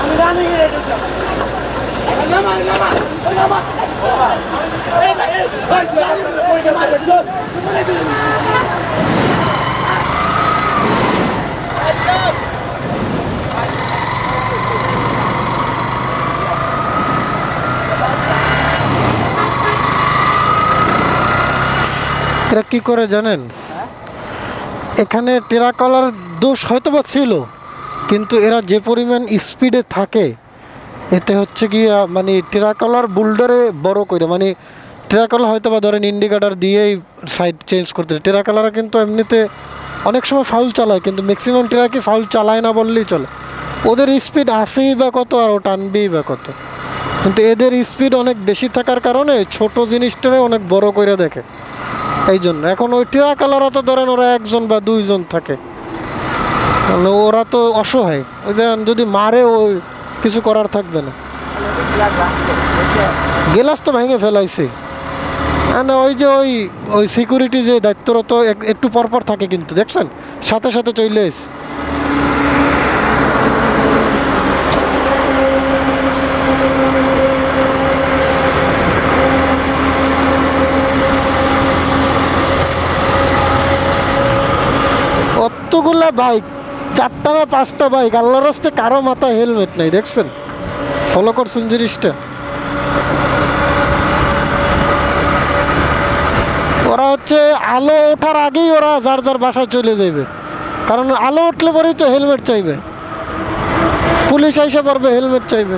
আমি running ready যাব নামা নামা নামা এরা কি করে জানেন? এখানে টেরাকলার দোষ হয়তো বা ছিল, কিন্তু এরা যে পরিমাণ স্পিডে থাকে, এতে হচ্ছে কি মানে টেরাকলার বুলডারে বড় করে মানে টেরাকলার হয়তো বা ধরেন ইন্ডিকেটার দিয়েই সাইড চেঞ্জ করতে টেরাকলার কিন্তু এমনিতে অনেক সময় ফাউল চালায়, কিন্তু ম্যাক্সিমাম টেরাকি ফাউল চালায় না বললেই চলে। ওদের স্পিড আসেই বা কত আর ও টানবেই বা কত। কিন্তু এদের স্পিড অনেক বেশি থাকার কারণে ছোট জিনিসটারে অনেক বড় করে দেখে। এই জন্য এখন ওই টিরা কালাররা তো ধরেন ওরা একজন বা দুইজন থাকে। মানে ওরা তো অসহায়। ওই যদি মারে ওই কিছু করার থাকবে না। গেলাস তো ভেঙে ফেলাইছে। না ওই যে ওই ওই সিকিউরিটি যে দায়িত্বরত এক- একটু পরপর থাকে কিন্তু, দেখছেন? সাথে সাথে চলে এস। অতগুলা বাইক চারটা না পাঁচটা বাইক আল্লাহর কারও মাথায় হেলমেট নাই, দেখছেন? ফলো করছেন জিনিসটা। ওরা হচ্ছে আলো ওঠার আগেই ওরা যার যার বাসায় চলে যাবে কারণ আলো উঠলে পরেই তো হেলমেট চাইবে। পুলিশ এসে পড়বে, হেলমেট চাইবে।